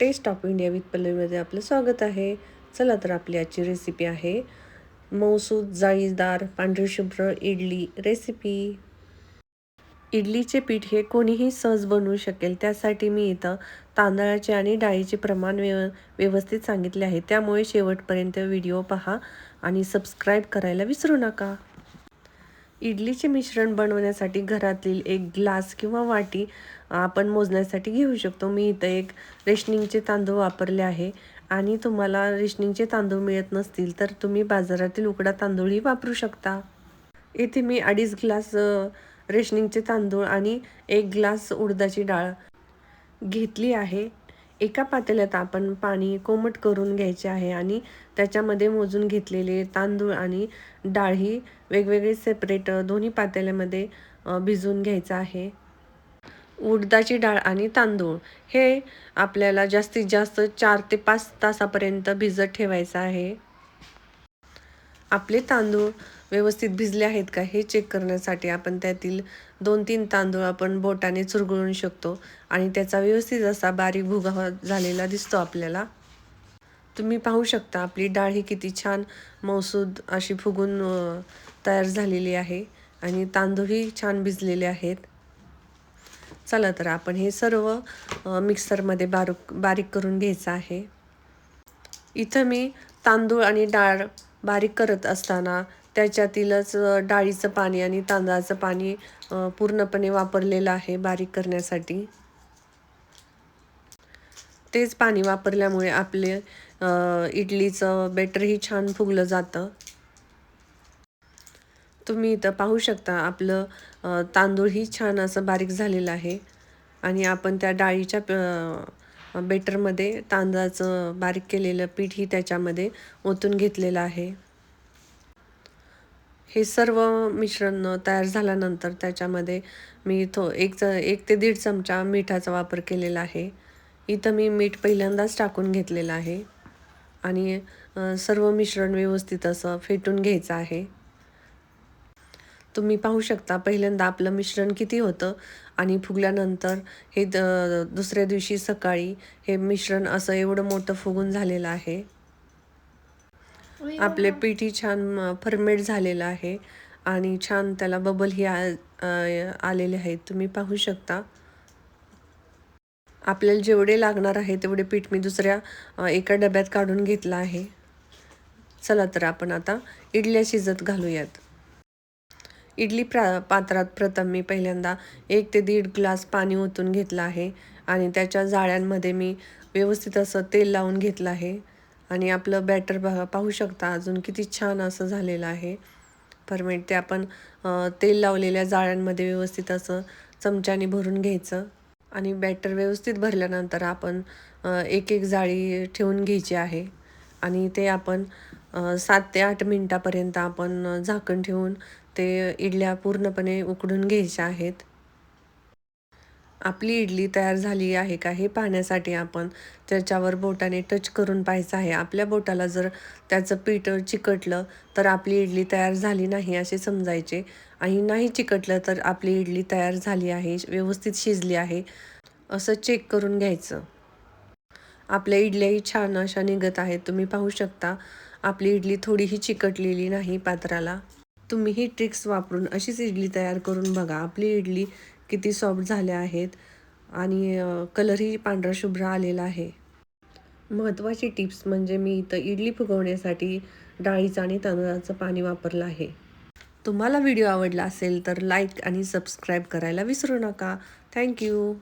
Taste of India with पल्लवीमध्ये आपलं स्वागत आहे. चला तर आपली आजची रेसिपी आहे. मौसूद जाळीदार पांढरी शुभ्र इडली रेसिपी इडलीचे पीठ हे कोणीही सहज बनवू शकेल त्यासाठी मी इथं तांदळाचे आणि डाळीचे प्रमाण व्यव व्यवस्थित सांगितले आहे. त्यामुळे शेवटपर्यंत व्हिडिओ पहा आणि सबस्क्राईब करायला विसरू नका. इडलीचे मिश्रण बनवण्यासाठी घरातील एक ग्लास किंवा वाटी आपण मोजण्यासाठी घेऊ शकतो. मी इथं एक रेशनिंगचे तांदूळ वापरले आहे आणि तुम्हाला रेशनिंगचे तांदूळ मिळत नसतील तर तुम्ही बाजारातील उकडा तांदूळही वापरू शकता. इथे मी अडीच ग्लास रेशनिंगचे तांदूळ आणि एक ग्लास उडदाची डाळ घेतली आहे. एका पातेल्यात आपण पाणी कोमट करून घ्यायचे आहे आणि त्याच्यामध्ये मोजून घेतलेले तांदूळ आणि डाळ ही वेगवेगळे सेपरेट दोन्ही पातेल्यामध्ये भिजवून घ्यायचं आहे. उडदाची डाळ आणि तांदूळ हे आपल्याला जास्तीत जास्त चार ते पाच तासापर्यंत भिजत ठेवायचं आहे. आपले तांदूळ व्यवस्थित भिजले आहेत का हे चेक करण्यासाठी आपण त्यातील दोन तीन तांदूळ आपण बोटाने चुरगळून शकतो आणि त्याचा व्यवस्थित असा बारीक भुगावा हो झालेला दिसतो आपल्याला. तुम्ही पाहू शकता आपली डाळ ही किती छान मौसूद अशी फुगून तयार झालेली आहे आणि तांदूळही छान भिजलेले आहेत. चला तर आपण हे सर्व मिक्सरमध्ये बारीक बारीक करून घ्यायचं आहे. इथं मी तांदूळ आणि डाळ बारीक करत असताना त्याच्यातीलच डाळीचं पाणी आणि तांदळाचं पाणी पूर्णपणे वापरलेलं आहे बारीक करण्यासाठी. तेच पाणी वापरल्यामुळे आपले इडलीचं बेटरही छान फुगलं जातं. तुम्ही इथं पाहू शकता आपलं तांदूळही छान असं बारीक झालेलं आहे. आणि आपण त्या डाळीच्या बेटरमध्ये तांदळाचं बारीक केलेलं पीठही त्याच्यामध्ये ओतून घेतलेलं आहे. हे सर्व मिश्रण तयार झाल्यानंतर त्याच्यामध्ये मी थो एक एक ते दीड चमचा मिठाचा वापर केलेला आहे. इथं मी मीठ पहिल्यांदाच टाकून घेतलेलं आहे. आणि सर्व मिश्रण व्यवस्थित असं फेटून घ्यायचं आहे. तुम्ही पाहू शकता पहिल्यांदा आपलं मिश्रण किती होतं आणि फुगल्यानंतर हे द दुसऱ्या दिवशी सकाळी हे मिश्रण असं एवढं मोठं फुगून झालेलं आहे. आपले पिठी छान फर्मेट झालेलं आहे आणि छान त्याला बबल ही आलेले आहेत. तुम्ही पाहू शकता. आपल्याला जेवढे लागणार आहे तेवढे पीठ मी दुसऱ्या एका डब्यात काढून घेतलं आहे. चला तर आपण आता इडल्या शिजत घालूयात. इडली प्रा पात्रात प्रथम मी पहिल्यांदा एक ते दीड ग्लास पाणी ओतून घेतलं आहे आणि त्याच्या जाळ्यांमध्ये मी व्यवस्थित असं तेल लावून घेतलं आहे. आणि आपलं बॅटर बघा पाहू शकता अजून किती छान असं झालेलं आहे. परमेट ते आपण तेल लावलेल्या जाळ्यांमध्ये व्यवस्थित असं चमच्याने भरून घ्यायचं. आणि बॅटर व्यवस्थित भरल्यानंतर आपण एक एक जाळी ठेवून घ्यायची आहे. आणि ते आपण सात ते आठ मिनटापर्यंत आपण झाकण ठेवून ते इडल्या पूर्णपणे उकडून घ्यायच्या आहेत. आपली इडली तयार झाली आहे का हे पाहण्यासाठी आपण त्याच्यावर बोटाने टच करून पाहायचं आहे. आपल्या बोटाला जर त्याचं पीठ चिकटलं तर आपली इडली तयार झाली नाही असे समजायचे. आणि नाही चिकटलं तर आपली इडली तयार झाली आहे व्यवस्थित शिजली आहे असं चेक करून घ्यायचं. आपल्या इडल्याही छान अशा निघत आहेत. तुम्ही पाहू शकता आपली इडली थोडीही चिकटलेली नाही पात्राला. तुम्ही ही ट्रिक्स वापरून अशीच इडली तयार करून बघा. आपली इडली किती सॉफ्ट झाल्या आहेत आणि कलरही पांढरा शुभ्र आलेला आहे. महत्त्वाची टिप्स म्हणजे मी इथं इडली फुगवण्यासाठी डाळीचं आणि तांदळाचं पाणी वापरलं आहे. तुम्हाला व्हिडिओ आवडला असेल तर लाईक आणि सबस्क्राईब करायला विसरू नका. थँक्यू